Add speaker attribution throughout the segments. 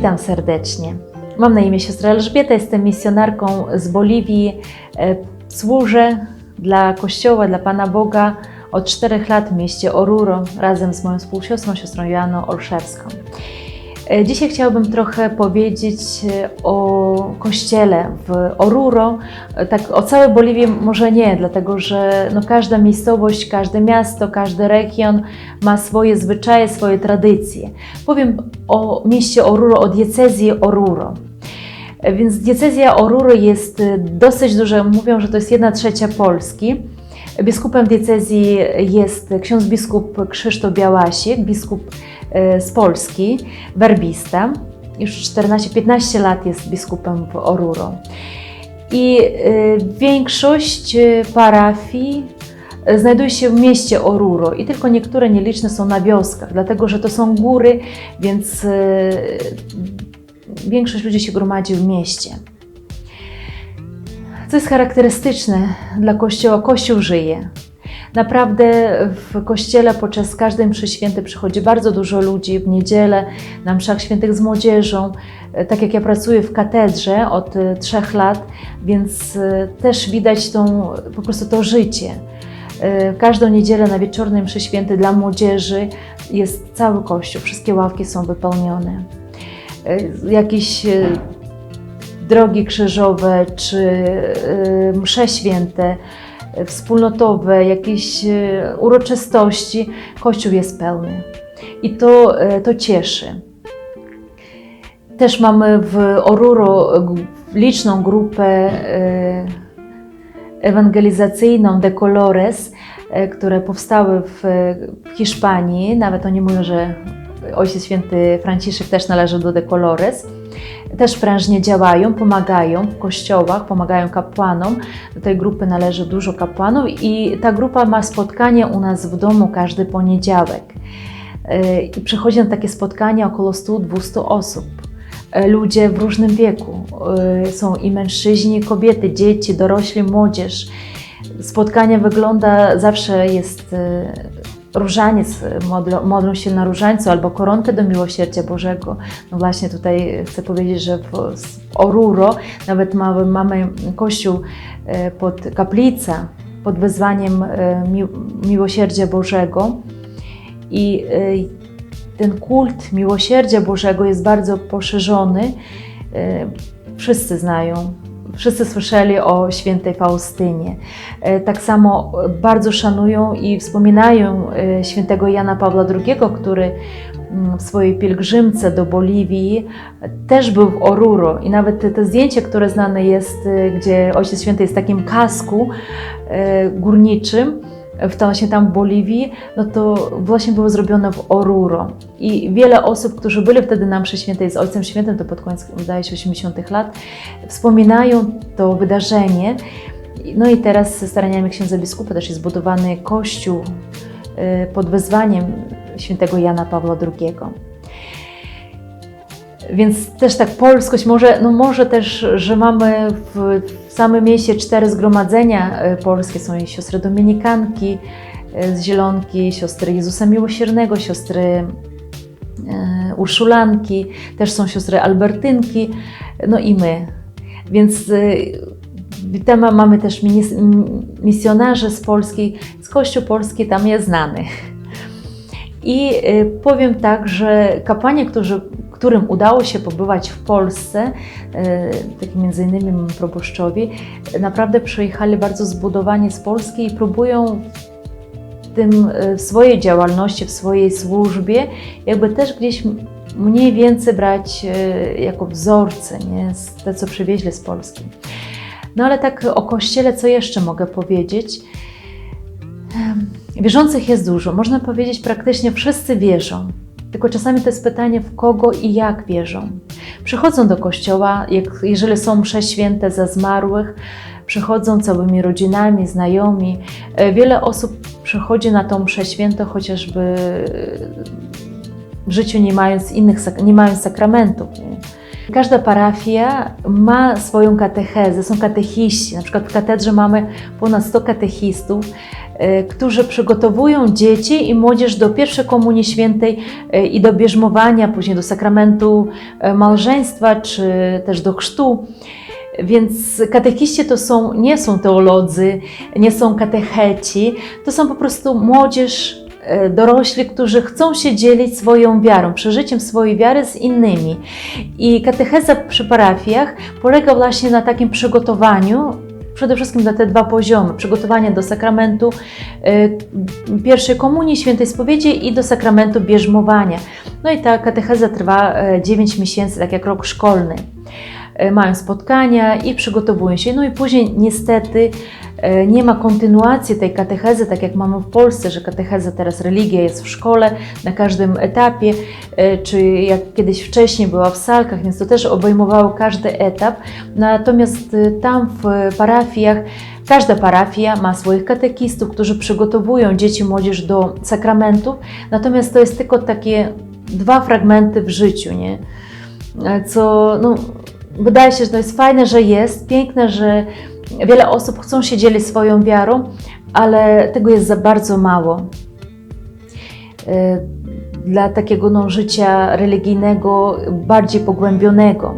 Speaker 1: Witam serdecznie. Mam na imię siostra Elżbieta, jestem misjonarką z Boliwii. E, Służę dla Kościoła, dla Pana Boga od czterech lat w mieście Oruro razem z moją współsiostrą, siostrą Joanną Olszewską. E, Dzisiaj chciałabym trochę powiedzieć e, o kościele w Oruro. E, Tak o całej Boliwii może nie, dlatego że no każda miejscowość, każde miasto, każdy region ma swoje zwyczaje, swoje tradycje. Powiem o mieście Oruro, o diecezji Oruro. Więc diecezja Oruro jest dosyć duża, mówią, że to jest jedna trzecia Polski. Biskupem diecezji jest ksiądz biskup Krzysztof Białasik, biskup z Polski, werbista. Już 14-15 lat jest biskupem w Oruro. I e, większość e, parafii znajduje się w mieście Oruro i tylko niektóre nieliczne są na wioskach, dlatego że to są góry, więc większość ludzi się gromadzi w mieście. Co jest charakterystyczne dla Kościoła? Kościół żyje. Naprawdę w kościele podczas każdej mszy świętej przychodzi bardzo dużo ludzi w niedzielę, na mszach świętych z młodzieżą. E, Tak jak ja pracuję w katedrze od e, trzech lat, więc e, też widać tą, po prostu to życie. Każdą niedzielę na wieczornej mszy świętej dla młodzieży jest cały kościół, wszystkie ławki są wypełnione. Jakieś drogi krzyżowe czy msze święte, wspólnotowe, jakieś y, uroczystości, Kościół jest pełny. I to, y, to cieszy. Też mamy w Oruro liczną grupę ewangelizacyjną De Colores, które powstały w Hiszpanii. Nawet oni mówią, że Ojciec Święty Franciszek też należy do De Colores też prężnie działają, pomagają w kościołach, pomagają kapłanom. Do tej grupy należy dużo kapłanów i ta grupa ma spotkanie u nas w domu każdy poniedziałek. Yy, I przychodzi na takie spotkania około 100-200 osób. Yy, Ludzie w różnym wieku. Yy, Są i mężczyźni, i kobiety, dzieci, dorośli, młodzież. Spotkanie wygląda, zawsze jest różaniec, modlą, modlą się na różańcu albo koronkę do miłosierdzia Bożego. No właśnie tutaj chcę powiedzieć, że w, Oruro nawet mamy, mamy kościół e, pod kaplica pod wezwaniem e, mi, miłosierdzia Bożego i ten kult miłosierdzia Bożego jest bardzo poszerzony. Wszyscy znają Wszyscy słyszeli o świętej Faustynie. E, Tak samo bardzo szanują i wspominają e, świętego Jana Pawła II, który mm, w swojej pielgrzymce do Boliwii też był w Oruro. I nawet te zdjęcie, które znane jest, e, gdzie Ojciec Święty jest w takim kasku górniczym, to właśnie tam w Boliwii, no to właśnie było zrobione w Oruro. I wiele osób, którzy byli wtedy na mszy świętej z Ojcem Świętym, to pod koniec, wydaje się, 80 lat, wspominają to wydarzenie. No i teraz ze staraniami księdza biskupa też jest budowany kościół y, pod wezwaniem świętego Jana Pawła II. Więc też tak polskość, może, no może też, że mamy w, w samym mieście cztery zgromadzenia e, polskie, są siostry dominikanki e, z Zielonki, siostry Jezusa Miłosiernego, siostry e, Urszulanki, też są siostry Albertynki, no i my. Więc tam mamy też minis- m- misjonarze z Polski, z Kościół Polski tam jest znany. I powiem tak, że kapłani, którzy, którym udało się pobywać w Polsce, y, taki między innymi proboszczowi, naprawdę przyjechali bardzo zbudowani z Polski i próbują w tym y, w swojej działalności, w swojej służbie, jakby też gdzieś mniej więcej brać y, jako wzorce, nie? te, co przywieźli z Polski. No ale tak o Kościele, co jeszcze mogę powiedzieć? Wierzących jest dużo, można powiedzieć praktycznie wszyscy wierzą. Tylko czasami to jest pytanie, w kogo i jak wierzą. Przychodzą do kościoła, jak, jeżeli są msze święte za zmarłych, przychodzą całymi rodzinami, znajomi. E, Wiele osób przychodzi na tą mszę świętą, chociażby w życiu nie mając innych, nie mając sakramentów. Nie? Każda parafia ma swoją katechezę, są katechiści. Na przykład w katedrze mamy ponad 100 katechistów, którzy przygotowują dzieci i młodzież do pierwszej komunii świętej e, i do bierzmowania, później do sakramentu e, małżeństwa, czy też do chrztu. Więc katechiści to są, nie są teolodzy, nie są katecheci, to są po prostu młodzież, dorośli, którzy chcą się dzielić swoją wiarą, przeżyciem swojej wiary z innymi. I katecheza przy parafiach polega właśnie na takim przygotowaniu, przede wszystkim na te dwa poziomy: przygotowania do sakramentu e, pierwszej komunii, świętej spowiedzi i do sakramentu bierzmowania. No i ta katecheza trwa e, 9 miesięcy, tak jak rok szkolny e, mają spotkania i przygotowują się. No i później niestety e, nie ma kontynuacji tej katechezy, tak jak mamy w Polsce, że katecheza teraz religia jest w szkole na każdym etapie, e, czy jak kiedyś wcześniej była w salkach, więc to też obejmowało każdy etap. Natomiast e, tam w parafiach Każda parafia ma swoich katechistów, którzy przygotowują dzieci młodzież do sakramentów, natomiast to jest tylko takie dwa fragmenty w życiu, nie? E, Co no, wydaje się, że to jest fajne, że jest, piękne, że wiele osób chcą się dzielić swoją wiarą, ale tego jest za bardzo mało. E, Dla takiego no, życia religijnego, bardziej pogłębionego.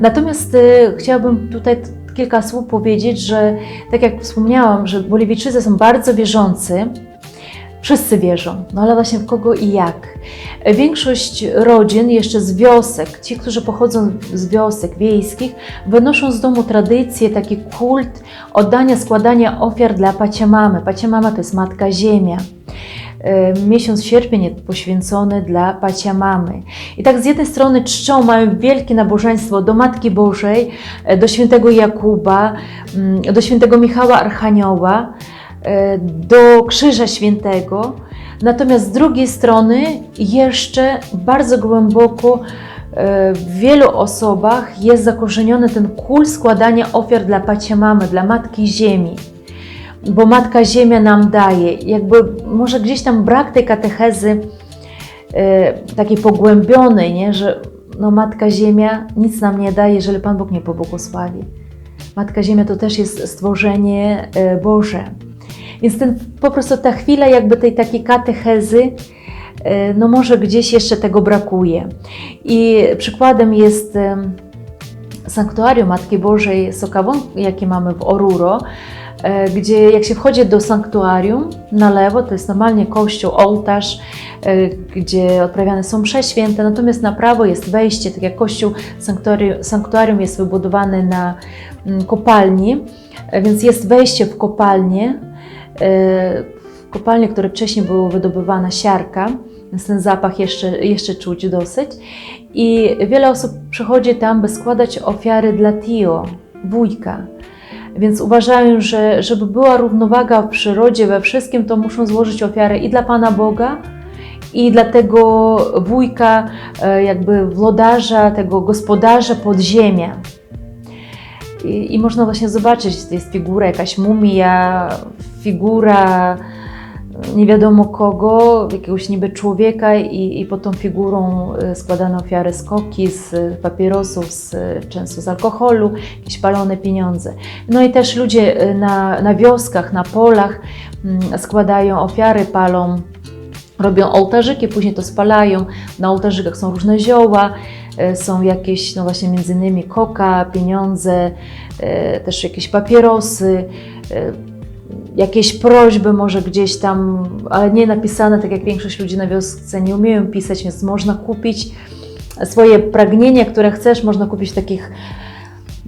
Speaker 1: Natomiast e, chciałabym tutaj kilka słów powiedzieć, że tak jak wspomniałam, że Boliwijczycy są bardzo wierzący, Wszyscy wierzą, no ale właśnie w kogo i jak. Większość rodzin jeszcze z wiosek, ci, którzy pochodzą z wiosek wiejskich, wynoszą z domu tradycję, taki kult oddania, składania ofiar dla Paciamamy. Paciamama to jest Matka Ziemia. E, Miesiąc sierpień jest poświęcony dla Paciamamy. I tak z jednej strony czczą, mają wielkie nabożeństwo do Matki Bożej, e, do świętego Jakuba, mm, do świętego Michała Archanioła, do Krzyża Świętego. Natomiast z drugiej strony jeszcze bardzo głęboko e, w wielu osobach jest zakorzeniony ten kult składania ofiar dla Paciamamy, dla Matki Ziemi. Bo Matka Ziemia nam daje. Jakby może gdzieś tam brak tej katechezy e, takiej pogłębionej, nie? że no Matka Ziemia nic nam nie daje, jeżeli Pan Bóg nie pobłogosławi. Matka Ziemia to też jest stworzenie e, Boże. Więc ten, po prostu ta chwila jakby tej takiej katechezy, e, no może gdzieś jeszcze tego brakuje. I przykładem jest em, sanktuarium Matki Bożej Sokawon, jakie mamy w Oruro, e, gdzie jak się wchodzi do sanktuarium na lewo, to jest normalnie kościół, ołtarz, e, gdzie odprawiane są msze święte, natomiast na prawo jest wejście, tak jak kościół, sanktuarium, sanktuarium jest wybudowany na mm, kopalni, e, więc jest wejście w kopalnię, e, w kopalnię, które wcześniej była wydobywana siarka, więc ten zapach jeszcze, jeszcze czuć dosyć. I wiele osób przychodzi tam, by składać ofiary dla Tio, wujka. Więc uważają, że żeby była równowaga w przyrodzie, we wszystkim, to muszą złożyć ofiarę i dla Pana Boga, i dla tego wujka, e, jakby wlodarza, tego gospodarza podziemia. I, I można właśnie zobaczyć, to jest figura, jakaś mumia, figura nie wiadomo kogo, jakiegoś niby człowieka i, i pod tą figurą y, składane ofiary z koki, z papierosów, z, często z alkoholu, jakieś palone pieniądze. No i też ludzie y, na, na wioskach, na polach mm, składają ofiary, palą, robią ołtarzyki, później to spalają. Na ołtarzykach są różne zioła, są jakieś, no właśnie między innymi koka, pieniądze, y, też jakieś papierosy, y, jakieś prośby może gdzieś tam, ale nie napisane, tak jak większość ludzi na wiosce nie umieją pisać, więc można kupić swoje pragnienia, które chcesz, można kupić w takich,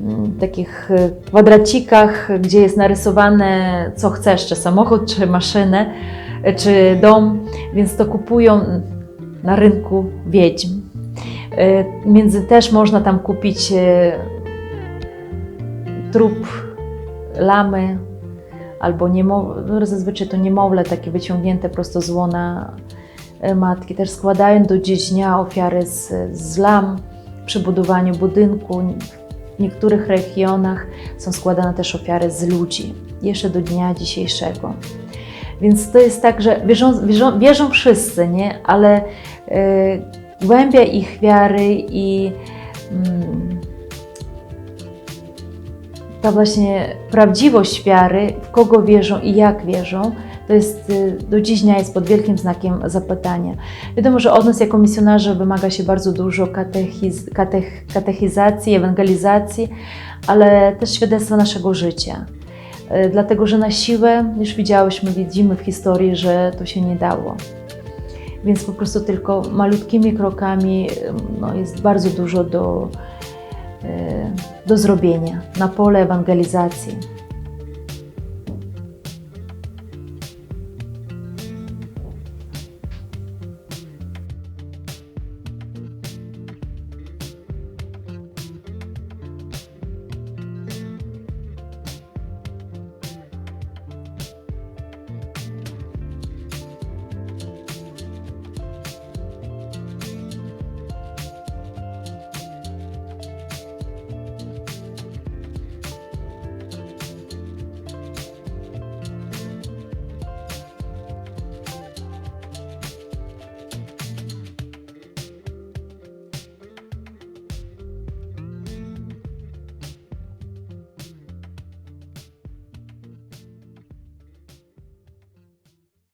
Speaker 1: mm, takich kwadracikach, gdzie jest narysowane co chcesz, czy samochód, czy maszynę, czy dom, więc to kupują na rynku wiedźm. Y, Między też można tam kupić y, trup lamy, albo niemowlę, no zazwyczaj to niemowlę takie wyciągnięte prosto z łona e, matki. Też składają do dziś dnia ofiary z, z lam przy budowaniu budynku. W niektórych regionach są składane też ofiary z ludzi, jeszcze do dnia dzisiejszego. Więc to jest tak, że wierzą, wierzą, wierzą wszyscy, nie? ale e, głębia ich wiary i mm, ta właśnie prawdziwość wiary, w kogo wierzą i jak wierzą, to jest y, do dziś dnia jest pod wielkim znakiem zapytania. Wiadomo, że od nas jako misjonarzy wymaga się bardzo dużo katechiz, katech, katechizacji, ewangelizacji, ale też świadectwa naszego życia. Y, Dlatego, że na siłę, już widziałyśmy, widzimy w historii, że to się nie dało. Więc po prostu tylko malutkimi krokami no, jest bardzo dużo do, y, do zrobienia na pole ewangelizacji.